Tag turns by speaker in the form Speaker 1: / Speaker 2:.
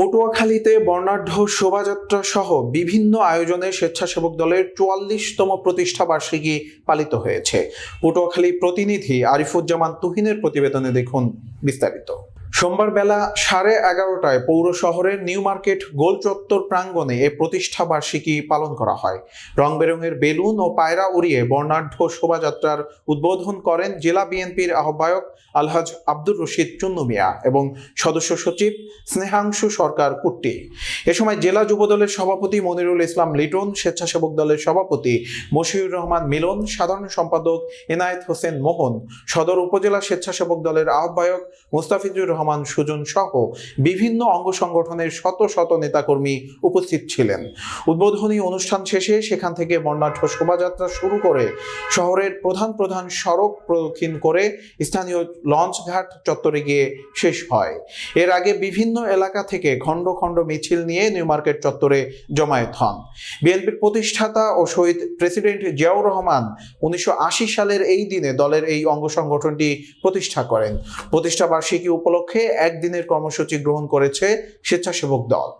Speaker 1: পটুয়াখালীতে বর্ণাঢ্য শোভাযাত্রা সহ বিভিন্ন আয়োজনে স্বেচ্ছাসেবক দলের চুয়াল্লিশতম প্রতিষ্ঠা বার্ষিকী পালিত হয়েছে। পটুয়াখালী প্রতিনিধি আরিফুজ্জামান তুহিনের প্রতিবেদনে দেখুন বিস্তারিত। সোমবার বেলা সাড়ে এগারোটায় পৌর শহরের নিউ মার্কেট গোল চত্বর প্রাঙ্গণে এ প্রতিষ্ঠা বার্ষিকী পালন করা হয়। রং বেরঙের বেলুন ও পায়রা উড়িয়ে বর্ণাঢ্য শোভাযাত্রার উদ্বোধন করেন জেলা বিএনপির আহ্বায়ক আলহাজ আব্দুর রশিদ চুন্নু মিয়া এবং সদস্য সচিব স্নেহাংশু সরকার কুট্টি। এ সময় জেলা যুবদলের সভাপতি মনিরুল ইসলাম লিটন, স্বেচ্ছাসেবক দলের সভাপতি মশিউর রহমান মিলন, সাধারণ সম্পাদক এনায়েত হোসেন মোহন, সদর উপজেলা স্বেচ্ছাসেবক দলের আহ্বায়ক মুস্তাফিজুর রহমান সুজন সহ বিভিন্ন অঙ্গ সংগঠনের শত শত নেতাকর্মী উপস্থিত ছিলেন। উদ্বোধনী অনুষ্ঠান শেষে সেখান থেকে বর্ণাঢ্য শোভাযাত্রা শুরু করে শহরের প্রধান প্রধান সড়ক প্রদক্ষিণ করে স্থানীয় লঞ্চঘাট চত্বরে গিয়ে শেষ হয়। এর আগে বিভিন্ন এলাকা থেকে খণ্ড খণ্ড মিছিল নিয়ে নিউ মার্কেট চত্বরে জমায়েত হন। বিএনপির প্রতিষ্ঠাতা ও শহীদ প্রেসিডেন্ট জিয়াউর রহমান উনিশশো আশি সালের এই দিনে দলের এই অঙ্গ সংগঠনটি প্রতিষ্ঠা করেন। প্রতিষ্ঠা বার্ষিকী উপলক্ষে একদিনের কর্মসূচি গ্রহণ করেছে স্বেচ্ছাসেবক দল।